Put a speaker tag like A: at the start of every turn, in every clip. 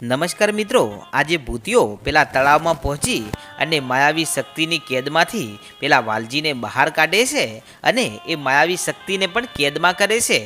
A: નમસ્કાર મિત્રો, આજે ભૂતિયો પેલા તળાવમાં પહોંચી અને માયાવી શક્તિની કેદમાંથી પેલા વાલજીને બહાર કાઢે છે અને એ માયાવી શક્તિને પણ કેદમાં કરે છે.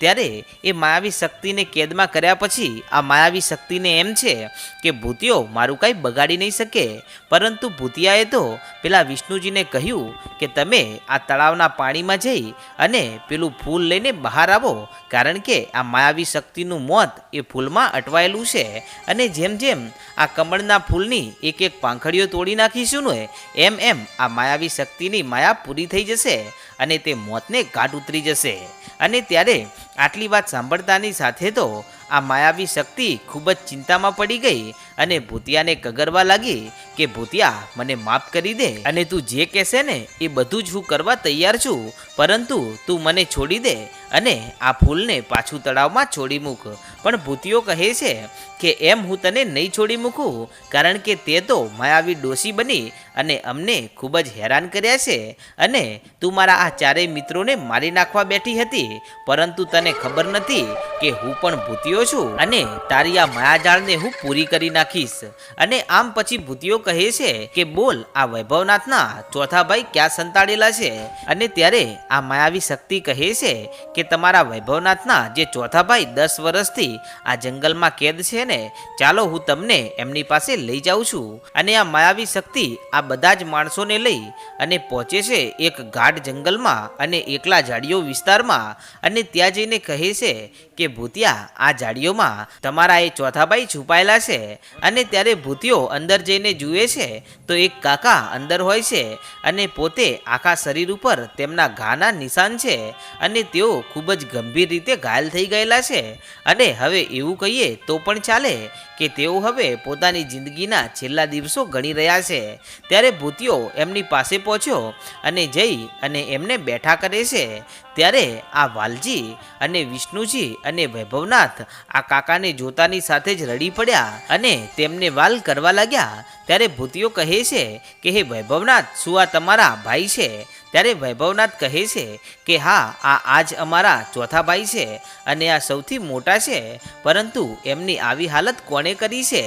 A: ત્યારે એ માયાવી શક્તિને કેદમાં કર્યા પછી આ માયાવી શક્તિને એમ છે કે ભૂતિયો મારું કાંઈ બગાડી નહીં શકે. પરંતુ ભૂતિયાએ તો પેલા વિષ્ણુજીને કહ્યું કે, તમે આ તળાવના પાણીમાં જઈ અને પેલું ફૂલ લઈને બહાર આવો, કારણ કે આ માયાવી શક્તિનું મોત એ ફૂલમાં અટવાયેલું છે અને જેમ જેમ આ કમળના ફૂલની એક એક પાંખડીઓ તોડી નાખીશું ને, એમ એમ આ માયાવી શક્તિની માયા પૂરી થઈ જશે અને તે મોતને ઘાટ ઉતરી જશે. અને ત્યારે આટલી વાત સાંભળતાની સાથે તો આ માયાવી શક્તિ ખૂબ જ ચિંતામાં પડી ગઈ અને ભૂતિયાને કગરવા લાગી કે, ભૂતિયા, મને માફ કરી દે અને તું જે કહેશે ને એ બધું જ હું કરવા તૈયાર છું, પરંતુ તું મને છોડી દે અને આ ફૂલને પાછું તળાવમાં છોડી મૂક. પણ ભૂતિયો કહે છે કે, એમ હું તને નહીં છોડી મૂકું, કારણ કે તે તો માયાવી ડોસી બની અને અમને ખૂબ જ હેરાન કર્યા છે અને તું મારા આ ચારેય મિત્રોને મારી નાખવા બેઠી હતી, પરંતુ તને ખબર નથી કે હું પણ ભૂતિયો છું અને તારી આ માયાજાળને હું પૂરી કરી નાખીશ. અને આમ પછી ભૂતિયો કહે છે કે, બોલ, આ વૈભવનાથના ચોથા ભાઈ ક્યાં સંતાડેલા છે? અને ત્યારે આ માયાવી શક્તિ કહે છે કે, તમારા વૈભવનાથના જે ચોથા ભાઈ દસ વર્ષથી આ જંગલમાં કેદ છે ને, ચાલો હું તમને એમની પાસે લઈ જાઉં છું. અને આ માયાવી શક્તિ આ બધા જ માણસોને લઈ અને પહોંચે છે એક ગાઢ જંગલમાં અને એકલા ઝાડીઓ વિસ્તારમાં. અને ત્યાં જઈને કહે છે કે, ભૂતિયા, આ ઝાડીઓમાં તમારા એ ચોથા ભાઈ છુપાયેલા છે અને ત્યારે ભૂતિયો અંદર જઈને જુએ છે, તો એક કાકા અંદર હોય છે અને પોતે આખા શરીર ઉપર તેમના ઘાના નિશાન છે અને તેઓ ખૂબ જ ગંભીર રીતે ઘાયલ થઈ ગયેલા છે. અને હવે એવું કહીએ તો પણ ચાલે કે તેઓ હવે પોતાની જિંદગીના છેલ્લા દિવસો ગણી રહ્યા છે. ત્યારે ભૂતિયો એમની પાસે પહોંચ્યો અને જઈ અને એમને બેઠા કરે છે. ત્યારે આ વાલજી અને વિષ્ણુજી અને વૈભવનાથ આ કાકાને જોતાની સાથે જ રડી પડ્યા અને તેમને વાલ કરવા લાગ્યા. ત્યારે ભૂતિયો કહે છે કે, હે વૈભવનાથ, શું આ તમારા ભાઈ છે? ત્યારે વૈભવનાથ કહે છે કે, હા, આ આજ અમારા ચોથા ભાઈ છે અને આ સૌથી મોટા છે, પરંતુ એમની આવી હાલત કોણે કરી છે?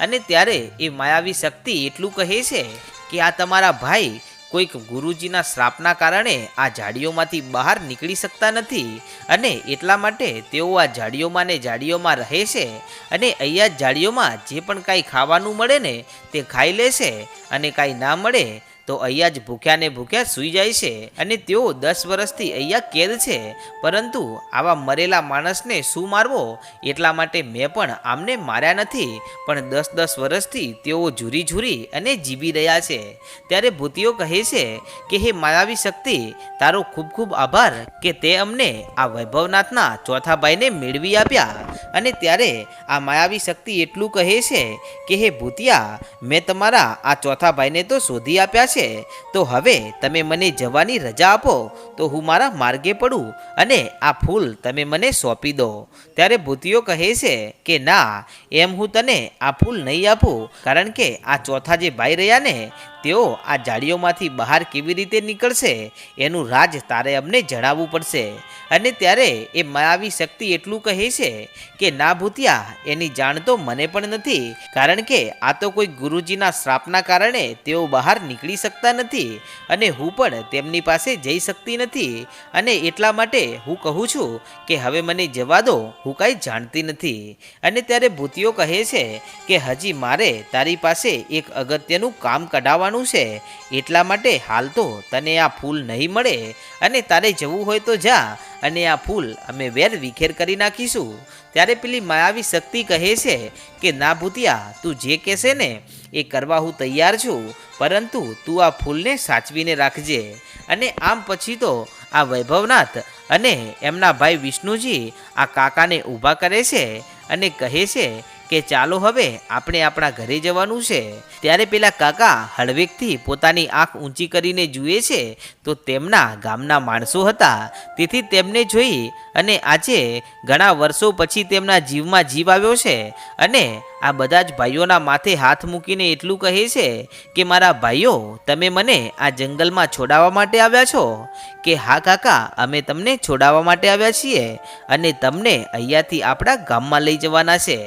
A: અને ત્યારે એ માયાવી શક્તિ એટલું કહે છે કે, આ તમારા ભાઈ કોઈક ગુરુજીના શ્રાપના કારણે આ ઝાડીઓમાંથી બહાર નીકળી શકતા નથી અને એટલા માટે તેઓ આ ઝાડીઓમાં ને ઝાડીઓમાં રહે છે અને અહીંયા જાડીઓમાં જે પણ કાંઈ ખાવાનું મળે ને તે ખાઈ લે છે અને કાંઈ ના મળે તો અહીંયા જ ભૂખ્યા ને ભૂખ્યા સૂઈ જાય છે અને તેઓ દસ વર્ષથી અહીંયા કેદ છે. પરંતુ આવા મરેલા માણસને શું મારવો? એટલા માટે મેં પણ આમને માર્યા નથી. પણ દસ દસ વર્ષથી તેઓ ઝૂરી ઝૂરી અને જીવી રહ્યા છે. ત્યારે ભૂતિઓ કહે છે કે, હે માયાવી શક્તિ, તારો ખૂબ ખૂબ આભાર કે તે અમને આ વૈભવનાથના ચોથા ભાઈને મેળવી આપ્યા. અને ત્યારે આ માયાવી શક્તિ એટલું કહે છે કે, હે ભૂતિયા, મેં તમારા આ ચોથા ભાઈને તો શોધી આપ્યા છે. તો હવે તમે મને જવાની રજા આપો, તો હું મારા માર્ગે પડું અને આ ફૂલ તમે મને સોંપી દો. ત્યારે ભૂતિયો કહે છે કે, ના, એમ હું તને આ ફૂલ નહીં આપું, કારણ કે આ ચોથા જે ભાઈ રહ્યા ને, તેઓ આ જાળીઓમાંથી બહાર કેવી રીતે નીકળશે, એનું રાજ તારે અમને જણાવવું પડશે. અને ત્યારે એ માયાવી શક્તિ એટલું કહે છે કે ના ભૂતિયા એની જાણ તો મને પણ નથી, કારણ કે આ તો કોઈ ગુરુજીના શ્રાપના કારણે તેઓ બહાર નીકળી શકતા નથી અને હું પણ તેમની પાસે જઈ શકતી નથી અને એટલા માટે હું કહું છું કે હવે મને જવા દો, હું કાંઈ જાણતી નથી. અને ત્યારે ભૂતિયો કહે છે કે હજી મારે તારી પાસે એક અગત્યનું કામ કઢાવવાનું છે, એટલા માટે હાલ તો તને આ ફૂલ નહીં મળે અને તારે જવું હોય તો જા અને આ ફૂલ અમે વેર વિખેર કરી નાખીશું. ત્યારે પેલી માયાવી શક્તિ કહે છે કે, ના ભૂતિયા, તું જે કહેશે ને, એ કરવા હું તૈયાર છું. પરંતુ તું આ ફૂલને સાચવીને રાખજે. અને આમ પછી તો આ વૈભવનાથ અને એમના ભાઈ વિષ્ણુજી આ કાકાને ઊભા કરે છે અને કહે છે કે ચાલો હવે આપણે આપણા ઘરે જવાનું છે, ત્યારે પેલા કાકા હળવેકથી પોતાની આંખ ઊંચી કરીને જુએ છે, તો તેમના ગામના માણસો હતા. તેથી તેમને જોઈ અને આજે ઘણા વર્ષો પછી તેમના જીવમાં જીવ આવ્યો છે અને આ બધા જ ભાઈઓના માથે હાથ મૂકીને એટલું કહે છે કે, મારા ભાઈઓ, તમે મને આ જંગલમાં છોડાવવા માટે આવ્યા છો? કે હા કાકા, અમે તમને છોડાવવા માટે આવ્યા છીએ અને તમને અહીંયાથી આપણા ગામમાં લઈ જવાના છે.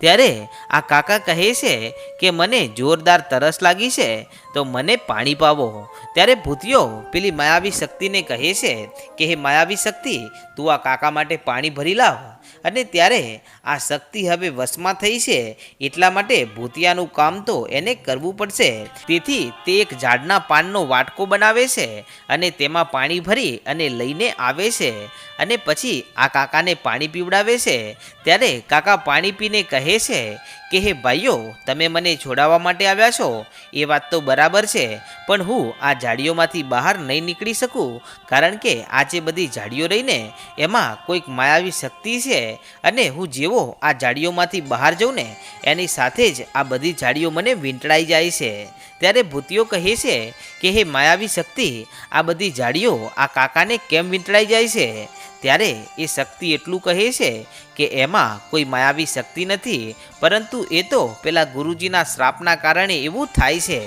A: ત્યારે આ કાકા કહે છે કે, મને જોરદાર તરસ લાગી છે તો મને પાણી પાવો ત્યારે ભૂતિયો, પેલી માયાવી શક્તિને કહે છે કે, હે માયાવી શક્તિ, તું આ કાકા માટે પાણી ભરી લાવ. અને ત્યારે આ શક્તિ હવે વશમાં થઈ છે, એટલા માટે ભૂતિયાનું કામ તો એને કરવું પડશે. તેથી તે એક ઝાડના પાનનો વાટકો બનાવે છે અને તેમાં પાણી ભરી અને લઈને આવે છે. અને પછી આ કાકાને પાણી પીવડાવે છે. ત્યારે કાકા પાણી પીને કહે છે કે હે ભાઈઓ, તમે મને છોડાવવા માટે આવ્યા છો? એ વાત તો બરાબર છે, પણ હું આ ઝાડીઓમાંથી બહાર નહીં નીકળી શકું, કારણ કે આ જે બધી ઝાડીઓ રહીને, એમાં કોઈક માયાવી શક્તિ છે અને હું જેવો આ ઝાડીઓમાંથી બહાર જાઉં ને, એની સાથે જ આ બધી ઝાડીઓ મને વીંટળાઈ જાય છે. ત્યારે ભૂતિઓ કહે છે કે, હે માયાવી શક્તિ, આ બધી ઝાડીઓ આ કાકાને કેમ વીંટળાઈ જાય છે? ત્યારે એ શક્તિ એટલું કહે છે કે એમાં કોઈ માયાવી શક્તિ નથી, પરંતુ એ તો પેલા ગુરુજીના શ્રાપના કારણે એવું થાય છે.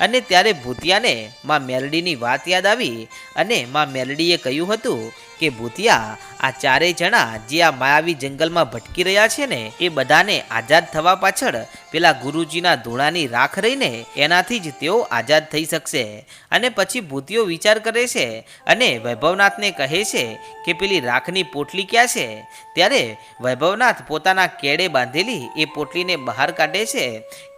A: અને ત્યારે ભૂતિયાને માં મેલડીની વાત યાદ આવી અને માં મેલડીએ કહ્યું હતું કે, ભૂતિયા, આ ચારેય જણા જે આ માયાવી જંગલમાં ભટકી રહ્યા છે ને, એ બધાને આઝાદ થવા પાછળ પેલા ગુરુજીના ધૂણાની રાખ રહીને એનાથી જ તેઓ આઝાદ થઈ શકશે. અને પછી ભૂતિઓ વિચાર કરે છે અને વૈભવનાથને કહે છે કે, પેલી રાખની પોટલી ક્યાં છે? ત્યારે વૈભવનાથ પોતાના કેડે બાંધેલી એ પોટલીને બહાર કાઢે છે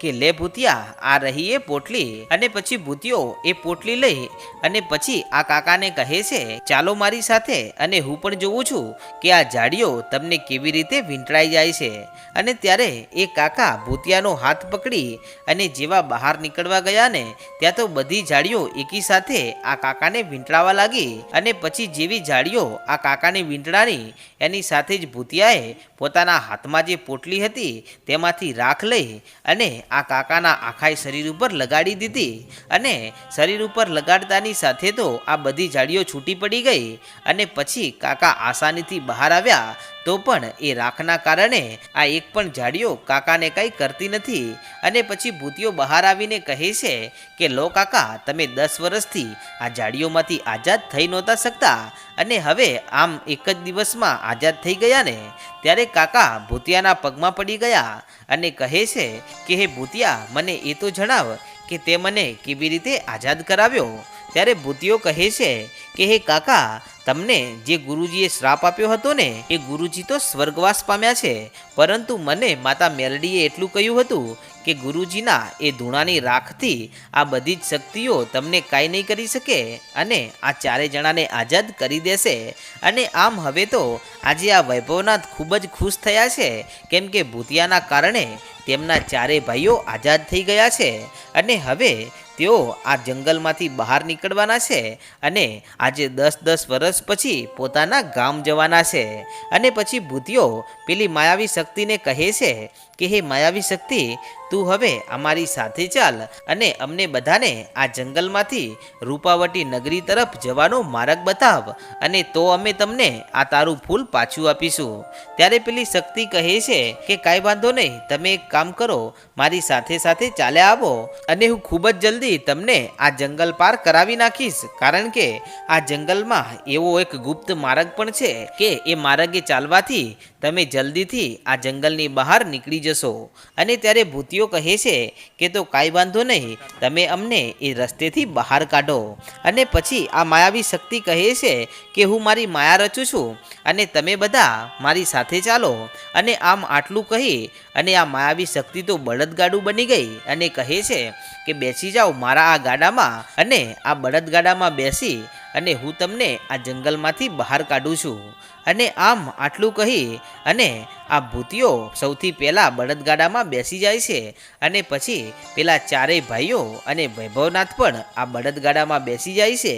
A: કે લે ભૂતિયા, આ રહી એ પોટલી. અને પછી ભૂતિયો એ પોટલી લઈ અને પછી આ કાકાને કહે છે, ચાલો મારી સાથે અને હું પણ જોઉં છું કે આ ઝાડીઓ તમને કેવી રીતે વીંટળાઈ જાય છે. અને ત્યારે એ કાકા ભૂતિયાનો હાથ પકડી અને જેવા બહાર નીકળવા ગયા ને, ત્યાં તો બધી ઝાડીઓ એકી સાથે આ કાકાને વીંટળાવા લાગી. અને પછી જેવી ઝાડીઓ આ કાકાને વીંટળાની, એની સાથે જ ભૂતિયાએ પોતાના હાથમાં જે પોટલી હતી તેમાંથી રાખ લઈ અને આ કાકાના આખાય શરીર ઉપર લગાડી દીધી અને શરીર ઉપર લગાડતાની સાથે તો આ બધી જાળીઓ છૂટી પડી ગઈ અને પછી કાકા આસાનીથી બહાર આવ્યા તો પણ એ રાખના કારણે આ એક પણ ઝાડીઓ કાકાને કંઈ કરતી નથી અને પછી ભૂતિયો બહાર આવીને કહે છે કે, લો કાકા, તમે દસ વર્ષથી આ ઝાડીઓમાંથી આઝાદ થઈ નહોતા શકતા અને હવે આમ એક જ દિવસમાં આઝાદ થઈ ગયા ને? ત્યારે કાકા ભૂતિયાના પગમાં પડી ગયા અને કહે છે કે, હે ભૂતિયા, મને એ તો જણાવ કે તે મને કેવી રીતે આઝાદ કરાવ્યો? ત્યારે ભૂતિયો કહે છે કે, હે કાકા તમને જે ગુરુજીએ શ્રાપ આપ્યો હતો ને, એ ગુરુજી તો સ્વર્ગવાસ પામ્યા છે. પરંતુ મને માતા મેલડીએ એટલું કહ્યું હતું કે ગુરુજીના એ ધૂણાની રાખથી આ બધી જ શક્તિઓ તમને કાંઈ નહીં કરી શકે અને આ ચારે જણાને આઝાદ કરી દેશે. અને આમ હવે તો આજે આ વૈભવનાથ ખૂબ જ ખુશ થયા છે, કેમ કે ભૂતિયાના કારણે તેમના ચારે ભાઈઓ આઝાદ થઈ ગયા છે. અને હવે તેઓ આ જંગલમાંથી બહાર નીકળવાના છે અને આજે દસ દસ વર્ષ પછી પોતાના ગામ જવાના છે. અને પછી ભૂતિયો પેલી માયાવી શક્તિને કહે છે કે હે માયાવી શક્તિ, તું હવે અમારી સાથે ચાલ અને અમને બધાને આ જંગલમાંથી રૂપાવટી નગરી તરફ જવાનો માર્ગ બતાવ અને તો અમે તમને આ તારું ફૂલ પાછું આપીશું. ત્યારે પેલી શક્તિ કહે છે કે કાંઈ વાંધો નહીં, તમે એક કામ કરો, મારી સાથે સાથે ચાલ્યા આવો અને હું ખૂબ જ જલ્દી તમને આ જંગલ પાર કરાવી નાખીશ. કારણ કે આ જંગલમાં એવો એક ગુપ્ત માર્ગ પણ છે કે એ માર્ગે ચાલવાથી તમે જલ્દીથી આ જંગલની બહાર નીકળી જશો. અને ત્યારે ભૂતિઓ કહે છે કે તો કાંઈ વાંધો નહીં, તમે અમને એ રસ્તેથી બહાર કાઢો. અને પછી આ માયાવી શક્તિ કહે છે કે હું મારી માયા રચું છું, અને તમે બધા મારી સાથે ચાલો. અને આમ આટલું કહી, અને આ માયાવી શક્તિ તો બળદગાડું બની ગઈ, અને કહે છે કે બેસી જાઓ મારા આ ગાડામાં. અને આ બળદગાડામાં બેસી અને હું તમને આ જંગલમાંથી બહાર કાઢું છું. અને આમ આટલું કહી અને આ ભૂતિઓ સૌથી પહેલાં બળદગાડામાં બેસી જાય છે અને પછી પેલા ચારેય ભાઈઓ અને વૈભવનાથ પણ આ બળદગાડામાં બેસી જાય છે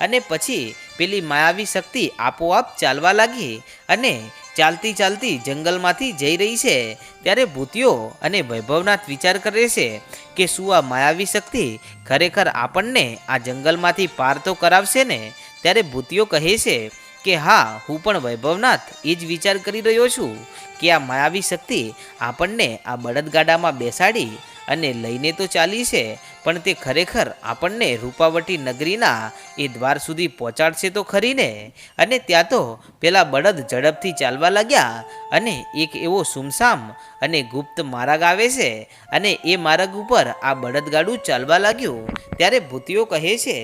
A: અને પછી પેલી માયાવી શક્તિ આપોઆપ ચાલવા લાગી અને ચાલતી ચાલતી જંગલમાંથી જઈ રહી છે. ત્યારે ભૂતિઓ અને વૈભવનાથ વિચાર કરે છે કે શું આ માયાવી શક્તિ ખરેખર આપણને આ જંગલમાંથી પાર તો કરાવશે ને? ત્યારે ભૂતિઓ કહે છે કે હા, હું પણ વૈભવનાથ એ જ વિચાર કરી રહ્યો છું કે આ માયાવી શક્તિ આપણને આ બળદગાડામાં બેસાડી અને લઈને તો ચાલી છે, પણ તે ખરેખર આપણને રૂપાવટી નગરીના એ દ્વાર સુધી પહોંચાડશે તો ખરીને? અને ત્યાં તો પેલા બળદ ઝડપથી ચાલવા લાગ્યા અને એક એવો સુમસામ અને ગુપ્ત માર્ગ આવે છે અને એ માર્ગ ઉપર આ બળદગાડું ચાલવા લાગ્યું. ત્યારે ભૂતિઓ કહે છે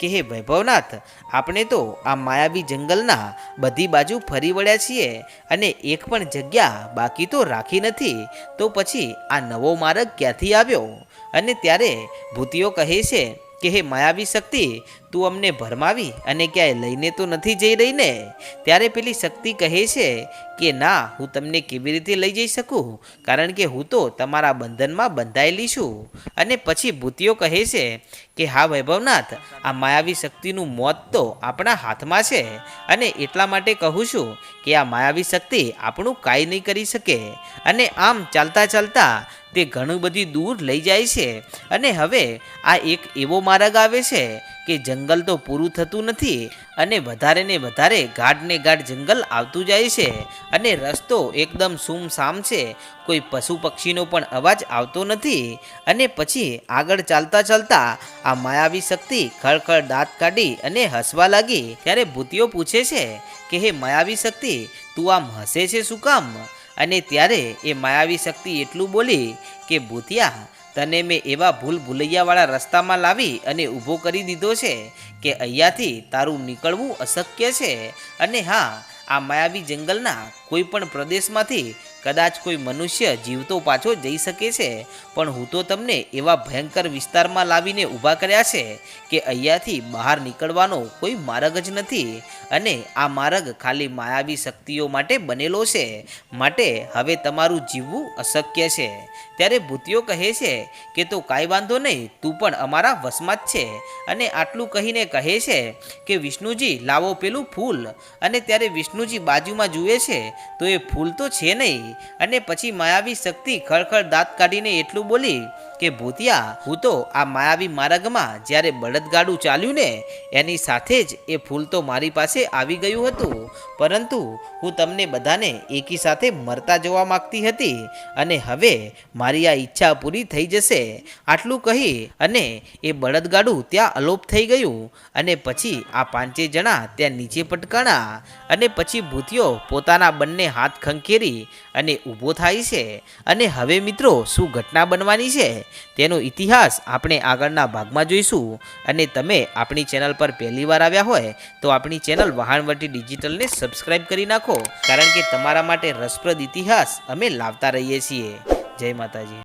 A: કે હે વૈભવનાથ, આપણે તો આ માયાવી જંગલના બધી બાજુ ફરી વળ્યા છીએ અને એક પણ જગ્યા બાકી તો રાખી નથી. તો પછી આ નવો માર્ગ ક્યાંથી આવ્યો? અને ત્યારે ભૂતિઓ કહે છે કે હે, માયાવી શક્તિ, તું અમને ભરમાવી અને ક્યાંય લઈને તો નથી જઈ રહી ને ત્યારે પેલી શક્તિ કહે છે કે, ના, હું તમને કેવી રીતે લઈ જઈ શકું? કારણ કે હું તો તમારા બંધનમાં બંધાયેલી છું. અને પછી ભૂતિઓ કહે છે કે, હા, વૈભવનાથ, આ માયાવી શક્તિનું મોત તો આપણા હાથમાં છે. અને એટલા માટે કહું છું કે, આ માયાવી શક્તિ આપણું કાંઈ નહીં કરી શકે. અને આમ ચાલતા ચાલતા તે ઘણું બધી દૂર લઈ જાય છે. અને હવે આ એક એવો માર્ગ આવે છે કે જંગલ તો પૂરું થતું નથી અને વધારે ને વધારે ગાઢને ગાઢ જંગલ આવતું જાય છે અને રસ્તો એકદમ સુમસામ છે. કોઈ પશુ પક્ષીનો પણ અવાજ આવતો નથી અને પછી આગળ ચાલતા ચાલતા આ માયાવી શક્તિ ખળખળ દાંત કાઢી અને હસવા લાગી. ત્યારે ભૂતિઓ પૂછે છે કે, હે માયાવી શક્તિ, તું આમ હસે છે શું કામ? અને ત્યારે એ માયાવી શક્તિ એટલું બોલી કે, ભૂતિયા, તને મેં એવા ભૂલ ભૂલૈયાવાળા રસ્તામાં લાવી અને ઊભો કરી દીધો છે કે અહીંયાથી તારું નીકળવું અશક્ય છે. અને હા, આ માયાવી જંગલના કોઈ પણ પ્રદેશમાંથી કદાચ કોઈ મનુષ્ય જીવતો પાછો જઈ શકે છે, પણ હું તો તમને એવા ભયંકર વિસ્તારમાં લાવીને ઊભા કર્યા છે કે અહીંયાથી બહાર નીકળવાનો કોઈ માર્ગ જ નથી અને આ માર્ગ ખાલી માયાવી શક્તિઓ માટે બનેલો છે. માટે હવે તમારું જીવવું અશક્ય છે. ત્યારે ભૂતિઓ કહે છે કે તો કાંઈ વાંધો નહીં, તું પણ અમારા વશમાં જ છે. અને આટલું કહીને કહે છે કે વિષ્ણુજી, લાવો પેલું ફૂલ. અને ત્યારે વિષ્ણુજી બાજુમાં જુએ છે, તો એ ફૂલ તો છે નહીં. અને પછી માયાવી શક્તિ ખળખળ દાંત કાઢીને એટલું બોલી કે ભૂતિયા, હું તો આ માયાવી માર્ગમાં જ્યારે બળદગાડું ચાલ્યું ને, એની સાથે જ એ ફૂલ તો મારી પાસે આવી ગયું હતું. પરંતુ હું તમને બધાને એકી સાથે મરતા જોવા માગતી હતી અને હવે મારી આ ઈચ્છા પૂરી થઈ જશે. આટલું કહી અને એ બળદગાડું ત્યાં અલોપ થઈ ગયું અને પછી આ પાંચે જણા ત્યાં નીચે પટકાણા અને પછી ભૂતિયો પોતાના બંને હાથ ખંખેરી અને ઊભો થાય છે. અને હવે મિત્રો, શું ઘટના બનવાની છે? તેનો ઇતિહાસ આપણે આગળના ભાગમાં જોઈશું અને તમે આપણી ચેનલ પર પહેલી વાર આવ્યા હોય તો આપણી ચેનલ વહાણવટી ડિજિટલને સબસ્ક્રાઇબ કરી નાખો, કારણ કે તમારા માટે રસપ્રદ ઇતિહાસ અમે લાવતા રહીએ છીએ. જય માતાજી.